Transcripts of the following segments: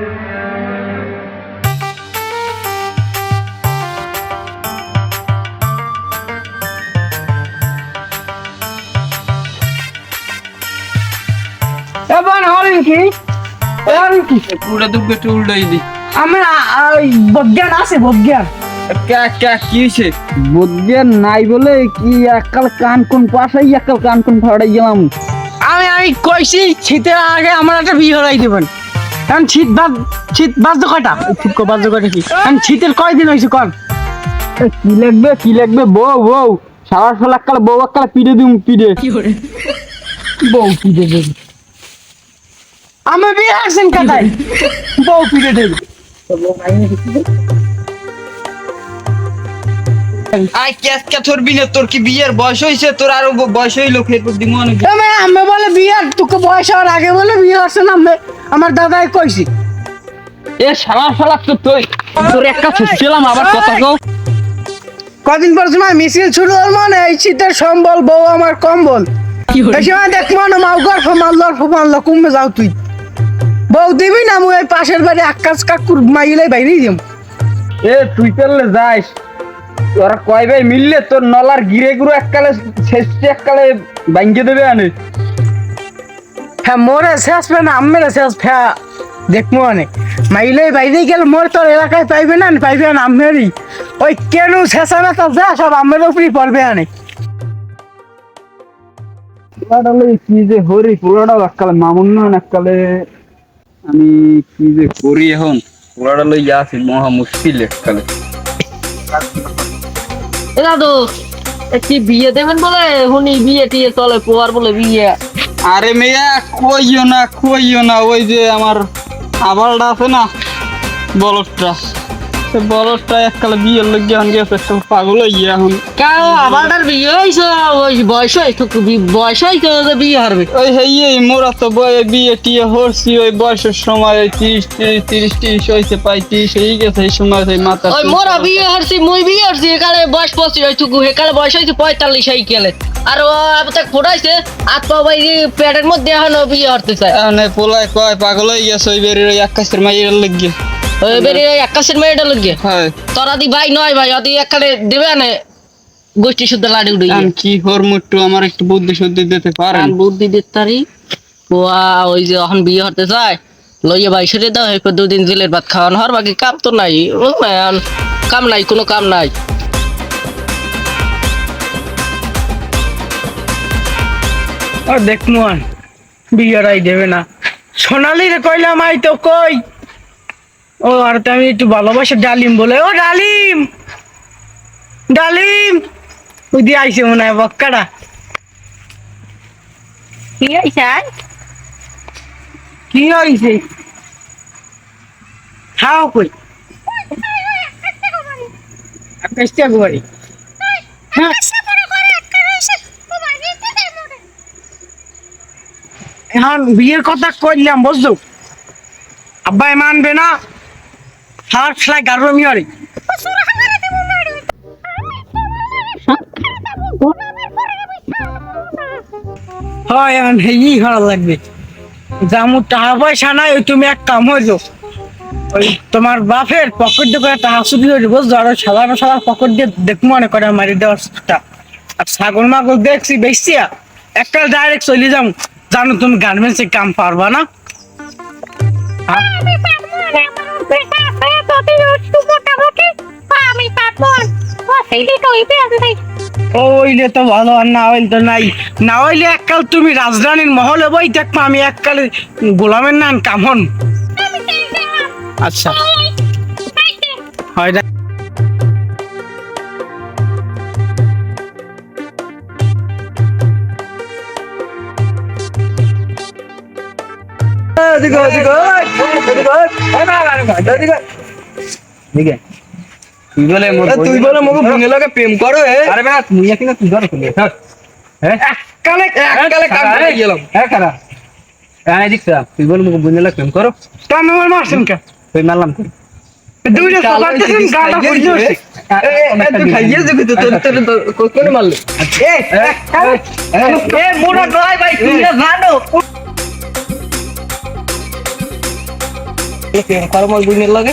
এবার হলেন কি? হলেন কি? পুরা দুগ্গে উল্টাই দি। আমার বজ্ঞান আছে বজ্ঞান কি নাই বলে কি একাল কান কোন পাশাই একাল কান কোন ফাড়াই গেলাম? আমি আমি কইছি শীতের আগে আমার একটা বিয়ে হলাই দেবেন। কারণ শীত বাদ শীত বাজতো কয়টা? ফুটকো বাজতো কয়টা কি? এখন শীতের কয়দিন হয়েছে কন? কি লাগবে কি লাগবে? বউ বউ সারা সালা কাল বউ একাল পিড়ে দিম পিড়ে। বউ পিঠে দেবে। আমি বিয়ে আসেন কাটাই বউ পিঠে দেবে। আই ধরবি না তোর কি বিয়ের বয়স হইছে? তোর আরও বয়স হইল খেয়ে দিমু অনেক আমি আমি বলে তোকে বয়স হওয়ার আগে বলে বিয়ে না আমি আমার দাদাই কইছি। এ সারা সালা তো তুই। তোর একটা ছিলাম আবার কথা কও। কদিন পর সময় মিছিল শুরু হল মানে এই শীতের সম্বল বউ আমার কম্বল। এই সময় দেখ মনে মাও গর্ফ মারল অর্ফ মারল কমবে যাও তুই। বউ দিবি না মুই এই পাশের বাড়ি আকাশ কাকুর মাইলে বাইরেই দিম এ তুই করলে যাইস তোরা কয় ভাই মিললে তোর নলার গিরে গুরু এককালে শেষ এককালে ভাঙ্গে দেবে আনে। হ্যাঁ মোরে শেষ পে না আমের শেষ ফ্যা দেখব অনেক মাইলে বাইরে গেলে মোর তোর এলাকায় পাইবে না পাইবে না আমেরই ওই কেন শেষ না তো যা সব আমের উপরই পড়বে অনেক কি যে হরি পুরাটা এককালে মামুন্ন এককালে আমি কি যে করি এখন? পুরাটা লই আছি মহা মুশকিল এককালে। এ দাদু কি বিয়ে দেবেন বলে? হুনি বিয়ে টিয়ে চলে পোয়ার বলে বিয়ে। আরে মেয়া কইও না কইও না, ওই যে আমার আবালটা আছে না, বলদটা। সে বলদটা এককালে বিয়ের লোক এখন গেছে একটা পাগল হয়ে এখন। কেন? আমারটার বিয়ে হয়েছে ওই বয়স হয়েছে তো বয়স হয়েছে যে বিয়ে হারবে। ওই হেই মোরা তো বয়ে বিয়ে টিয়ে হরছি ওই বয়সের সময় ওই তিরিশ তিরিশ তিরিশ তিরিশ হয়েছে পাই তিরিশ হয়ে গেছে এই সময় সেই মাথা ওই মোরা বিয়ে হারছি মুই বিয়ে হারছি একালে বয়স পঁচিশ হয়েছে একালে বয়স হয়েছে পঁয়তাল্লিশ এই কেলে আর ও তাকে ফোটাইছে হাত পা বাইরে পেটের মধ্যে এখন বিয়ে হারতে চায়। এখন পোলায় কয় পাগল হয়ে গেছে ওই বেরিয়ে ওই আকাশের মাইয়ের লেগে মেয়েটা তোরা দি ভাই নয় ভাই অতি দেবে না গোষ্ঠী শুদ্ধ লাড়ি উড়ে কি একটু আমার একটু বুদ্ধি শুদ্ধি দিতে পারেন? আর বুদ্ধি ওয়া ওই যে এখন বিয়ে হতে চায় লইয়ে ভাই সেরে দাও এরপর দুদিন জেলের ভাত খাওয়ানো হর বাকি কাম তো নাই। ও কাম নাই কোনো কাম নাই। আর দেখব আর বিয়েরাই দেবে না। সোনালি রে কইলাম আই তো কই? ও আর তো আমি একটু ভালোবাসে ডালিম বলে। ও ডালিম! ডালিম! ওই দিয়ে আইসে মনে হয় বক্কাটা কি হইছে কি হয়েছে খাও কই? আকাশটা গোয়ারি হ্যাঁ। এখন বিয়ের কথা কইলাম বুঝছ? আব্বাই মানবে না। হার ফ্লাই গারো মিয়ারি হয়, এখন হেই ভালো লাগবে। জামু টাকা পয়সা নাই, ওই তুমি এক কাম হইছো ওই তোমার বাপের পকেট দিয়ে টাকা চুরি হইছে বুঝছ আর সালার সালার পকেট দিয়ে দেখ মনে করে মারি দেওয়ার আর ছাগল মাগল দেখছি বেশিয়া একটা ডাইরেক্ট চলে যাম। জানো তুমি গার্মেন্টসে কাম পারবা না? হ্যাঁ? ওইলে তো ভালো আর না হইলে তো নাই না হইলে এককাল তুমি রাজধানীর মহলে বই দেখবা আমি এককালে গোলামের নাম কামন আচ্ছা হয় না এদিকে এদিকে এদিকে এদিকে তুই বলে তুই বলে মগু ভুঙে লাগে প্রেম করো। আরে বেটা তুই এখানে তুই ধর খুলে হ্যাঁ? কালে কালে কাম করে গেলাম। হ্যাঁ খারাপ হ্যাঁ দেখছা তুই বলে মোকে বুঝলে প্রেম করো। তো আমি আমার মারছেন কে? তুই মারলাম তুই দুইটা সবার দিন গালা পড়ছে তুই খাইয়ে যাবি তো তোর তোর তোর কোনে মারলে? এ এ মোরা নয় ভাই তুই না জানো। কর্ম বুঝির লাগে।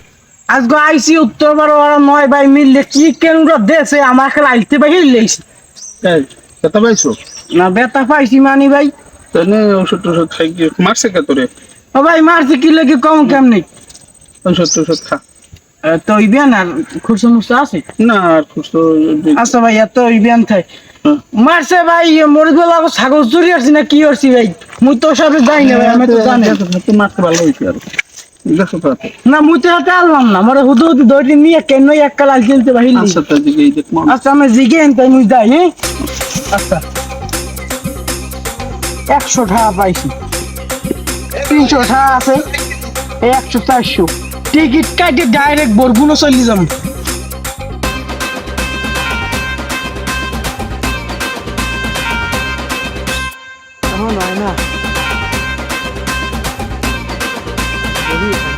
আজকে আইসি উত্তর বারো বারো নয় ভাই মিললে কি কেন দেশে আমাকে লাইতে ভাই হিলেছি কথা পাইছো? না বেতা পাইছি মানি ভাই। তাহলে ওষুধ টষুধ খাই গিয়ে মারছে কে তোরে? ও ভাই মারছে কি লেগে কম কেমনি? ওষুধ টষুধ খা। তো ইবিয়ান আর খুরসো মুসা আছে? না আর খুঁজতো আচ্ছা ভাই এত ইবিয়ান থাই। হুম। মারছে ভাই মরে গেল ছাগল চুরি আসছি না কি করছি ভাই? মুই তো সবে যাই না ভাই আমি তো জানি তুই মারতে ভালো হয়েছে আর। না মুই তো হাতে আনলাম না। মরে হুদু হুদু দৌড়ি নিয়ে কেন এক কাল আল ভাই আচ্ছা আমি জিগে তাই মুই যাই হ্যাঁ? আচ্ছা। একশো টাকা পাইছি। তিনশো টাকা আছে একশো চারশো। টিকিট কাটে ডাইরেক্ট বরগুনো চলে যাম না। う。